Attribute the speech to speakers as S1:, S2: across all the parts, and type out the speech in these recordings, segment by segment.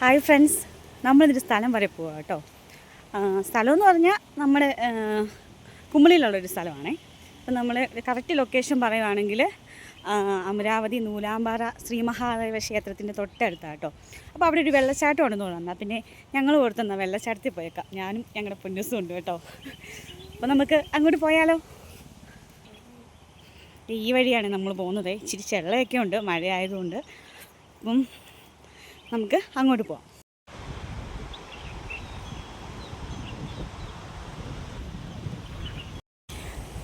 S1: Hi friends നമ്മളിതൊരു സ്ഥലം വരെ പോവാം കേട്ടോ. സ്ഥലം എന്ന് പറഞ്ഞാൽ നമ്മുടെ കുമ്പളിയിലുള്ളൊരു സ്ഥലമാണേ. അപ്പം നമ്മൾ കറക്റ്റ് ലൊക്കേഷൻ പറയുവാണെങ്കിൽ അമരാവതി നൂലാമ്പാറ ശ്രീ മഹാദേവ ക്ഷേത്രത്തിന്റെ തൊട്ടടുത്താണ് കേട്ടോ. അപ്പോൾ അവിടെ ഒരു വെള്ളച്ചാട്ടം ഉണ്ടെന്ന് തോന്നുന്നു. പിന്നെ ഞങ്ങൾ ഓർത്തുന്ന വെള്ളച്ചാട്ടത്തിൽ പോയേക്കാം. ഞാനും ഞങ്ങളുടെ പൊന്നസും ഉണ്ട് കേട്ടോ. അപ്പോൾ നമുക്ക് അങ്ങോട്ട് പോയാലോ? ഈ വഴിയാണ് നമ്മൾ പോകുന്നത്. ഇച്ചിരി ചെള്ളയൊക്കെ ഉണ്ട് മഴ ആയതുകൊണ്ട് അപ്പം നമുക്ക് അങ്ങോട്ട് പോവാം.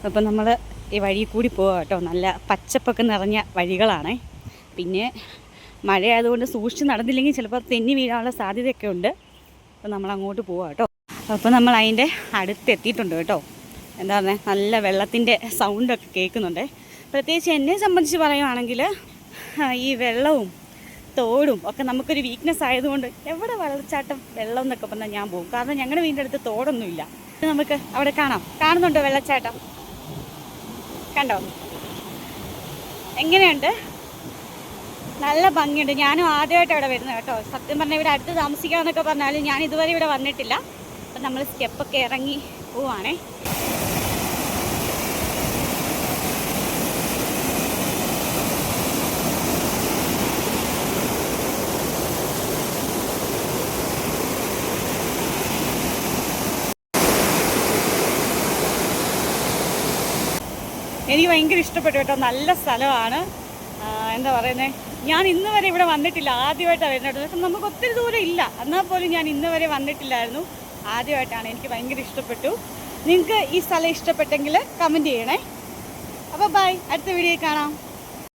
S1: അപ്പം നമ്മൾ ഈ വഴി കൂടി പോവാം കേട്ടോ. നല്ല പച്ചപ്പൊക്കെ നിറഞ്ഞ വഴികളാണ്. പിന്നെ മഴയായതുകൊണ്ട് സൂക്ഷിച്ച് നടന്നില്ലെങ്കിൽ ചിലപ്പോൾ തെന്നി വീഴാനുള്ള സാധ്യതയൊക്കെ ഉണ്ട്. അപ്പം നമ്മൾ അങ്ങോട്ട് പോവാം കേട്ടോ. അപ്പോൾ നമ്മൾ അതിന്റെ അടുത്തെത്തിയിട്ടുണ്ട് കേട്ടോ. എന്താ പറയുക നല്ല വെള്ളത്തിന്റെ സൗണ്ടൊക്കെ കേൾക്കുന്നുണ്ട്. പ്രത്യേകിച്ച് എന്നെ സംബന്ധിച്ച് പറയുവാണെങ്കിൽ ഈ വെള്ളവും തോടും. ഒക്കെ നമുക്കൊരു വീക്ക്നെസ് ആയതുകൊണ്ട് എവിടെ വെള്ളച്ചാട്ടം വെള്ളം എന്നൊക്കെ പറഞ്ഞാൽ ഞാൻ പോകും. കാരണം ഞങ്ങളുടെ വീടിന്റെ അടുത്ത് തോടൊന്നുമില്ല. നമുക്ക് അവിടെ കാണാം. കാണുന്നുണ്ടോ വെള്ളച്ചാട്ടം? കണ്ടോ? എങ്ങനെയുണ്ട്? നല്ല ഭംഗിയുണ്ട്. ഞാനും ആദ്യമായിട്ട് അവിടെ വരുന്നത് കേട്ടോ. സത്യം പറഞ്ഞാൽ ഇവിടെ അടുത്ത് താമസിക്കാമെന്നൊക്കെ പറഞ്ഞാലും ഞാൻ ഇതുവരെ ഇവിടെ വന്നിട്ടില്ല. അപ്പം നമ്മൾ സ്റ്റെപ്പൊക്കെ ഇറങ്ങി പോവാണേ. എനിക്ക് ഭയങ്കര ഇഷ്ടപ്പെട്ടു കേട്ടോ. നല്ല സ്ഥലമാണ്. എന്താ പറയുന്നത് ഞാൻ ഇന്ന് വരെ ഇവിടെ വന്നിട്ടില്ല. ആദ്യമായിട്ടാണ് വരുന്നത്. നമുക്ക് ഒത്തിരി ദൂരം ഇല്ല. എന്നാൽ പോലും ഞാൻ ഇന്ന് വരെ വന്നിട്ടില്ലായിരുന്നു. ആദ്യമായിട്ടാണ് എനിക്ക് ഭയങ്കര ഇഷ്ടപ്പെട്ടു. നിങ്ങൾക്ക് ഈ സ്ഥലം ഇഷ്ടപ്പെട്ടെങ്കിൽ കമന്റ് ചെയ്യണേ. അപ്പോൾ ബൈ അടുത്ത വീഡിയോയിൽ കാണാം.